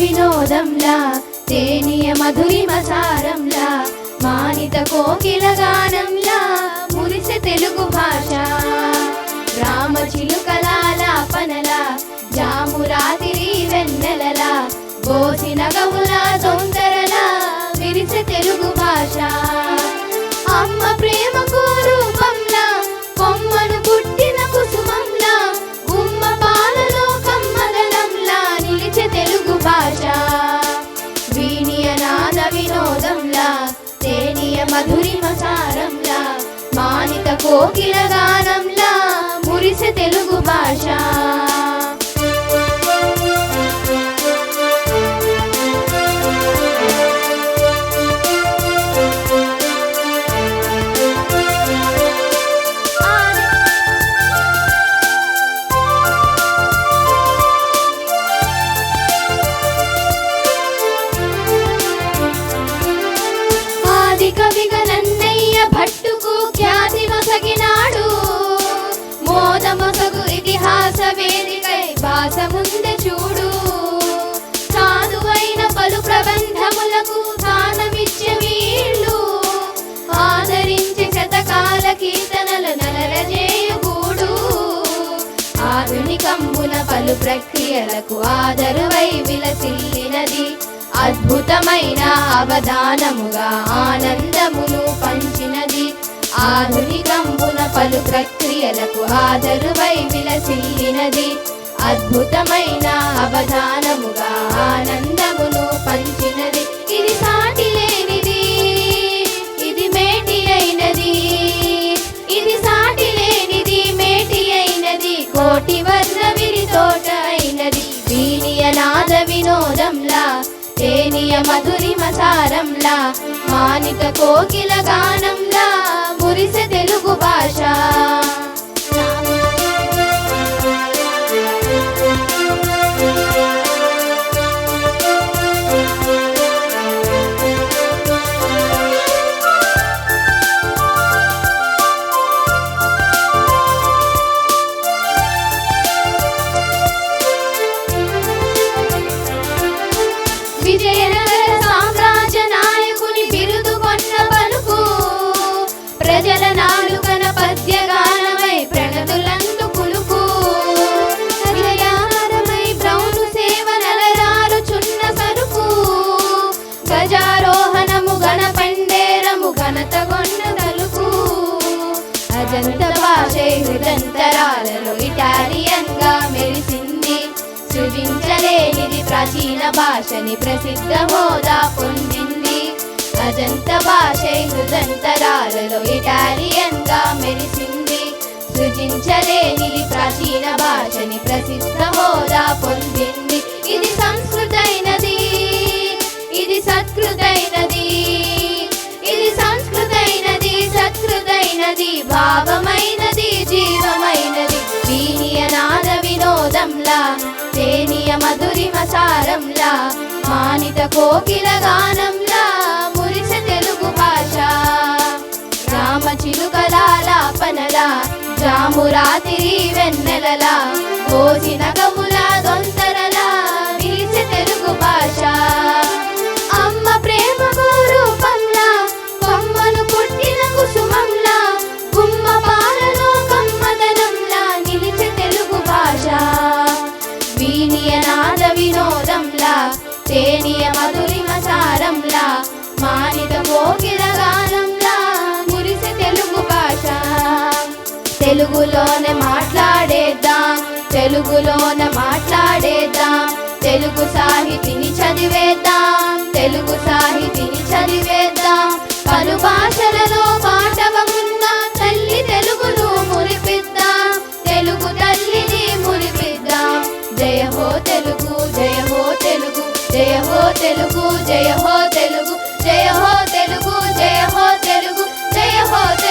వినోదంలా తేనియ మధురిమచారంలా మానిత కోకిల గానంలా మురిసె తెలుగు భాష. రామ చిలుకలాపనలా జామురాతిరి వెన్నెలలా గోసి గవుల సౌందరలా విరిసె తెలుగు భాష. మానిత కోకిల గానంలా మురిసె తెలుగు భాష. పాపములకు దానమిచ్చే వీళ్ళు. ఆదరించే శతకాల కీర్తనల నలరజేయుగూడు ఆధునికంబున పలు ప్రక్రియలకు ఆదరువై విలసిల్లినది. అద్భుతమైన అవధానముగా ఆనందమును పంచినది. ఆధునికంబున పలు ప్రక్రియలకు ఆదరువై విలసిల్లినది. అద్భుతమైన అవధానముగా ఆనందము తేనియ మధురిమ సారంలా మానిత కోకిల గానంలా మురిసె సృజించలేనిది ప్రాచీన భాషని ప్రసిద్ధ హోదా పొందింది. అజంత భాష హృదంతరాలలో ఇటాలియన్గా మెరిసింది. సృజించలేనిది ప్రాచీన భాషని ప్రసిద్ధ హోదా పొందింది. ఇది సం తేనియ మధురిమ సారంలా మానిత కోకిల గానంలా మురిసె తెలుగు భాష. రామ చిలుకలాలాపనల జామురాతిరి వెన్నెలలా కోసిన సారంలా మానిత కోకిల గానంలా మురిసె తెలుగు భాష. తెలుగులోనే మాట్లాడేద్దాం తెలుగులోనే మాట్లాడేద్దాం తెలుగు సాహితిని చదివేద్దాం తెలుగు సాహితి తెలుగు జయ హో తెలుగు జయ హో తెలుగు జయ హో తెలుగు జయ హో తెలుగు.